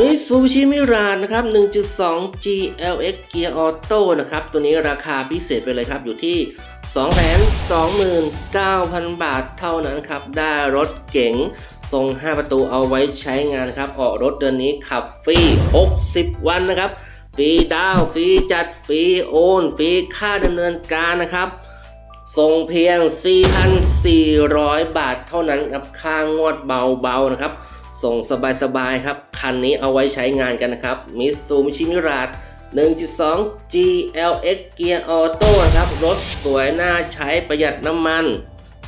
มิซูบิชิมิรานนะครับ 1.2 GLX Gear Auto นะครับ ตัวนี้ราคาพิเศษไปเลยครับ อยู่ที่ 229,000 บาทเท่านั้นครับ ได้รถเก๋งทรง 5 ประตูเอาไว้ใช้งานครับ ออกรถเดือนนี้ขับฟรี 60 วันนะครับ ฟรีดาว ฟรีจัด ฟรีโอน ฟรีค่าดำเนินการนะครับ ส่งเพียง 4,400 บาทเท่านั้นครับ ค่างวดเบาๆนะครับ ส่งสบายๆครับ คันนี้เอาไว้ใช้งานกันนะครับมิตซูมิชิมิรา1.2 GLX Gear Auto นะครับ รถสวยน่าใช้ประหยัดน้ำมัน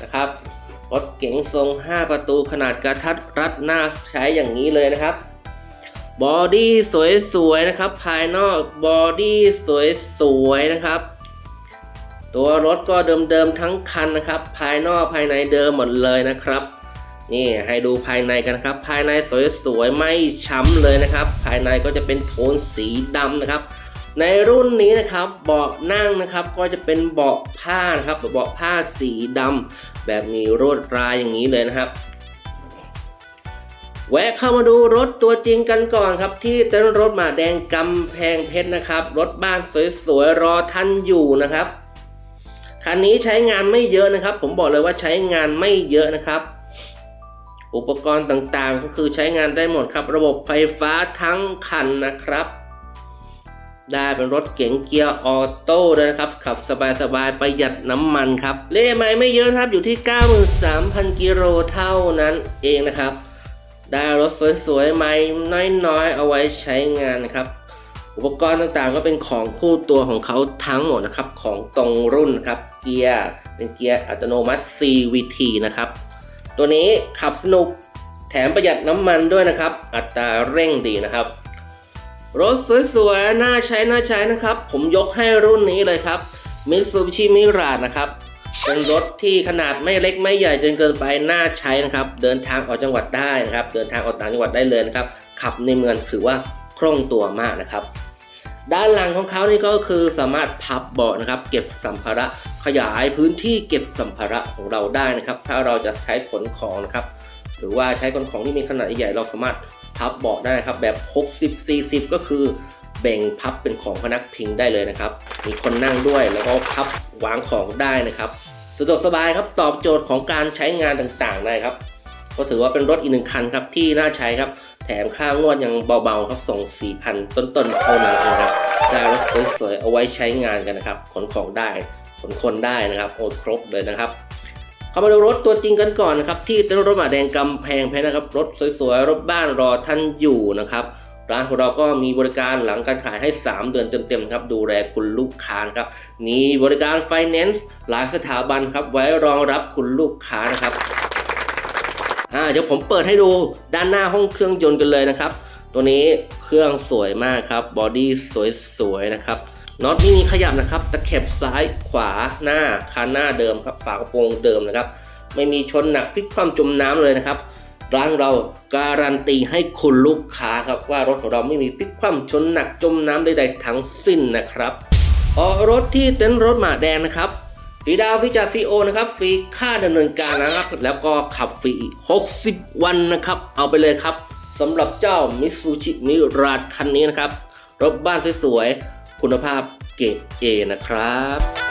นะครับ รถเก๋งทรง 5 ประตูขนาดกระทัดรัดน่าใช้อย่างนี้เลยนะครับ บอดี้สวยๆนะครับ ภายนอกบอดี้สวยๆนะครับ ตัวรถก็เดิมๆทั้งคันนะครับ ภายนอกภายในเดิมหมดเลยนะครับ นี่ให้ดูภายในกันครับ ภายในสวยๆไม่ช้ำเลยนะครับ ภายในก็จะเป็นโทนสีดำนะครับ ในรุ่นนี้นะครับเบาะนั่งนะครับก็จะเป็นเบาะผ้านะครับเบาะผ้าสีดำแบบมีรวดลายอย่างนี้เลยนะครับแวะเข้ามาดูรถตัวจริงกันก่อนครับ ที่เต้นรถหมาแดงกำแพงเพชรนะครับ รถบ้านสวยๆรอท่านอยู่นะครับคันนี้ใช้งานไม่เยอะนะครับ ผมบอกเลยว่าใช้งานไม่เยอะนะครับ อุปกรณ์ต่างๆ ก็คือใช้งานได้หมดครับ ระบบไฟฟ้าทั้งคันนะครับ ได้เป็นรถเก๋งเกียร์ออโต้ด้วยนะครับ ขับสบายๆ ประหยัดน้ำมันครับ เล่ไม่ไม่เยอะครับอยู่ที่ 93,000 กิโลเท่านั้นเองนะครับ ได้รถสวยๆ ไม่น้อยๆ เอาไว้ใช้งานนะครับ อุปกรณ์ต่างๆ ก็เป็นของคู่ตัวของเขาทั้งหมดนะครับ ของตรงรุ่นนครับ เกียร์เป็นเกียร์อัตโนมัติ CVT นะครับ ตัวนี้ขับสนุกแถมประหยัดน้ำมันด้วยนะครับ อัตราเร่งดีนะครับ รถสวยๆ น่าใช้ น่าใช้นะครับ ผมยกให้รุ่นนี้เลยครับ Mitsubishi Mirage นะครับ เป็นรถที่ขนาดไม่เล็กไม่ใหญ่จนเกินไป น่าใช้นะครับ เดินทางออกจังหวัดได้นะครับ เดินทางออกต่างจังหวัดได้เลยนะครับ ขับในเมืองถือว่าคล่องตัวมากนะครับ ด้านหลังของเขานี่ก็คือสามารถพับเบาะนะครับ เก็บสัมภาระขยายพื้นที่เก็บสัมภาระของเราได้นะครับ ถ้าเราจะใช้ขนของนะครับ หรือว่าใช้ขนของที่มีขนาดใหญ่เราสามารถพับเบาะได้นะครับ แบบ 60 40 ก็คือแบ่งพับเป็นของพนักพิงได้เลยนะครับ มีคนนั่งด้วยแล้วก็พับวางของได้นะครับ สะดวกสบายครับตอบโจทย์ของการใช้งานต่างๆได้ครับ ก็ถือว่าเป็นรถอีกหนึ่งคันครับที่น่าใช้ครับ แถมค่างวดยังเบาๆครับส่ง 4,000 ต้นๆเท่านั้นเองครับได้รถสวยๆเอาไว้ใช้งานกันนะครับขนของได้ขนคนได้นะครับโอ้ครบเลยนะครับเข้ามาดูรถตัวจริงกันก่อนนะครับที่เต้นรถหมาแดงกำแพงเพชรนะครับรถสวยๆรถบ้านรอท่านอยู่นะครับร้านของเราก็มีบริการหลังการขายให้ 3 เดือนเต็มๆครับดูแลคุณลูกค้านะครับมีบริการไฟแนนซ์หลายสถาบันครับไว้รองรับคุณลูกค้านะครับ อ่าเดี๋ยวผมเปิดให้ดูด้านหน้าห้องเครื่องยนต์กันเลยนะครับ ตัวนี้เครื่องสวยมากครับบอดี้สวยๆนะครับน็อตไม่มีขยับนะครับตะเข็บซ้ายขวาหน้าคันหน้าเดิมครับฝากระโปรงเดิมนะครับ ไม่มีชนหนักพลิกความจมน้ำเลยนะครับร้านเราการันตีให้คุณลูกค้าครับว่ารถของเราไม่มีพลิกคว่ำชนหนักจมน้ำใดๆทั้งสิ้นนะครับออกรถที่เต็นท์รถหมาแดงนะครับ ฟรีดาวฟรีจากซีโอนะครับฟรีค่าดำเนินการนะครับ แล้วก็ขับฟรีอีก 60 วันนะครับ เอาไปเลยครับสำหรับเจ้ามิตซูชิมิราคันนี้นะครับ รถบ้านสวยๆ คุณภาพเกรด A นะครับ